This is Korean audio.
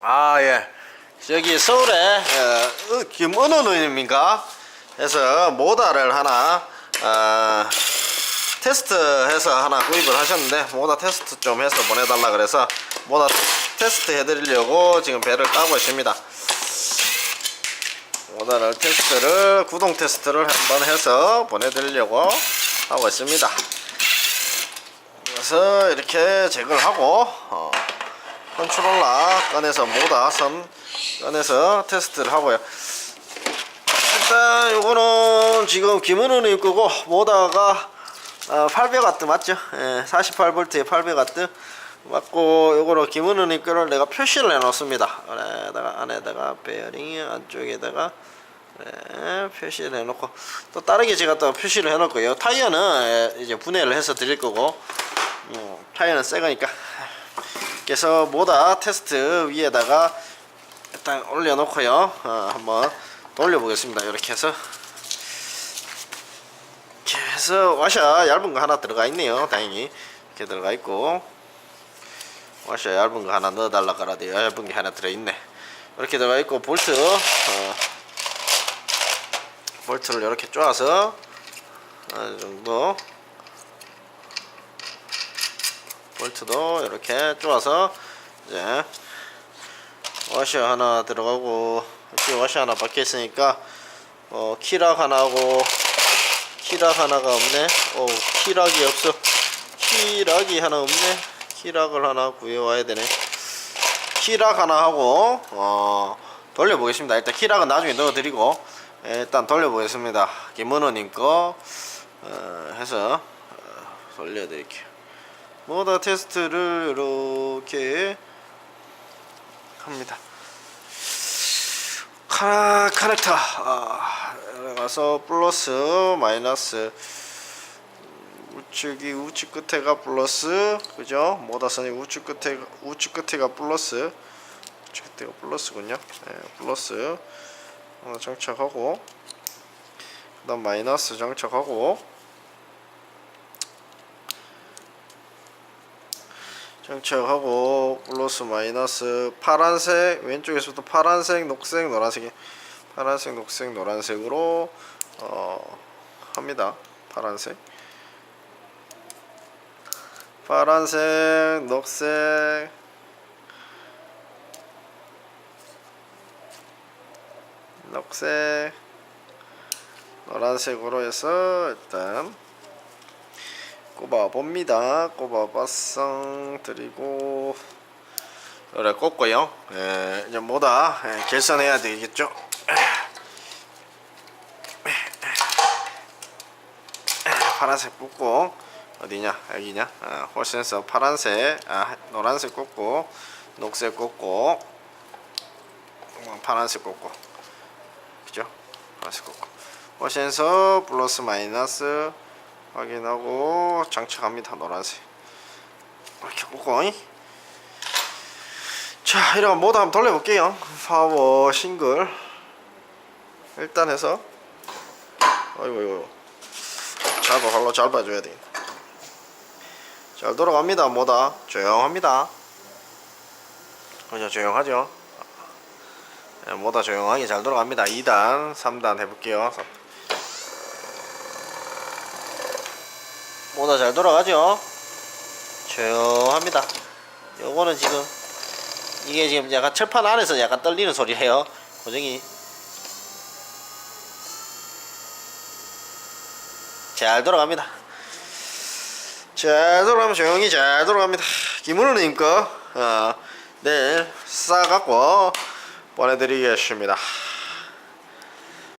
아, 예. 저기 서울에 어, 어, 김은호 누님인가 해서 모다를 하나 어, 테스트해서 하나 구입을 하셨는데 모다 테스트 좀 해서 보내달라 그래서 모다 테스트 해드리려고 지금 배를 따고 있습니다. 모다를 테스트를 구동 테스트를 한번 해서 보내드리려고 하고 있습니다. 그래서 이렇게 제거를 하고 어, 컨트롤러 꺼내서 모다 선 꺼내서 테스트를 하고요. 일단 요거는 지금 김은우님 거고 모다가 어, 800W 맞죠? 예, 48V에 800W 맞고 요거로 김은우님 거를 내가 표시를 해놓습니다. 안에다가 안에다가 베어링 안쪽에다가 네, 표시를 해놓고 또 다르게 제가 또 표시를 해놓고요. 타이어는 예, 이제 분해를 해서 드릴 거고 음, 타이어는 새 거니까 그래서 모다 테스트 위에다가 일단 올려놓고요. 어, 한번 돌려보겠습니다. 이렇게 해서 이렇게 해서 와샤 얇은 거 하나 들어가 있네요. 다행히 이렇게 들어가 있고 와샤 얇은 거 하나 넣어달라 그러대요. 얇은 게 하나 들어있네. 이렇게 들어가 있고 볼트 어, 볼트를 이렇게 쪼아서 어느 정도 볼트도 이렇게 쪼아서 이제 와셔 하나 들어가고 이렇게 와셔 하나 박혀 있으니까 어 키락 하나하고 키락 하나가 없네. 어 키락이 없어. 키락이 하나 없네. 키락을 하나 구해와야 되네. 키락 하나 하고 어 돌려보겠습니다. 일단 키락은 나중에 넣어드리고 예, 일단 돌려보겠습니다. 김은호님 거 어, 해서 어, 돌려드릴게요 모다 테스트를 이렇게 합니다. 카, 카넥터 아, 가서 플러스 마이너스 우측이 우측 끝에가 플러스 그죠? 모다선이 우측 끝에 우측 끝에가 플러스 우측 끝에가 플러스군요. 네, 플러스 하나 장착하고 그다음 마이너스 장착하고 장착하고 플러스 마이너스 파란색 왼쪽에서부터 파란색 녹색 노란색이 파란색 녹색 노란색으로 어 합니다. 파란색. 파란색 녹색. 녹색. 노란색으로 해서 일단 꼽아 봅니다. 꼽아 봤성 드리고. 그래 꼽고요. 예, 이제 뭐다? 예, 결선해야 되겠죠. 파란색 꽂고. 어디냐? 여기냐? 아, 홀센서 파란색. 아 노란색 꽂고. 녹색 꽂고. 어, 파란색 꽂고. 그죠? 파란색 꽂고. 홀센서 플러스 마이너스 확인하고 장착합니다 노란색 이렇게 잉? 자 이러면 모두 한번 돌려볼게요 파워 싱글 일단 해서 어이구 이거 잘 봐, 발로 잘 봐줘야 돼. 잘 돌아갑니다, 뭐다. 조용합니다. 그죠, 조용하죠. 네, 뭐다 조용하게 잘 돌아갑니다. 2단, 3단 해볼게요. 뭐다 잘 돌아가죠. 조용합니다. 요거는 지금 이게 지금 약간 철판 안에서 약간 떨리는 소리예요. 고정이 잘 돌아갑니다. 잘 돌아가면 조용히 잘 돌아갑니다. 김은호님 거 어, 내일 싸갖고 보내드리겠습니다.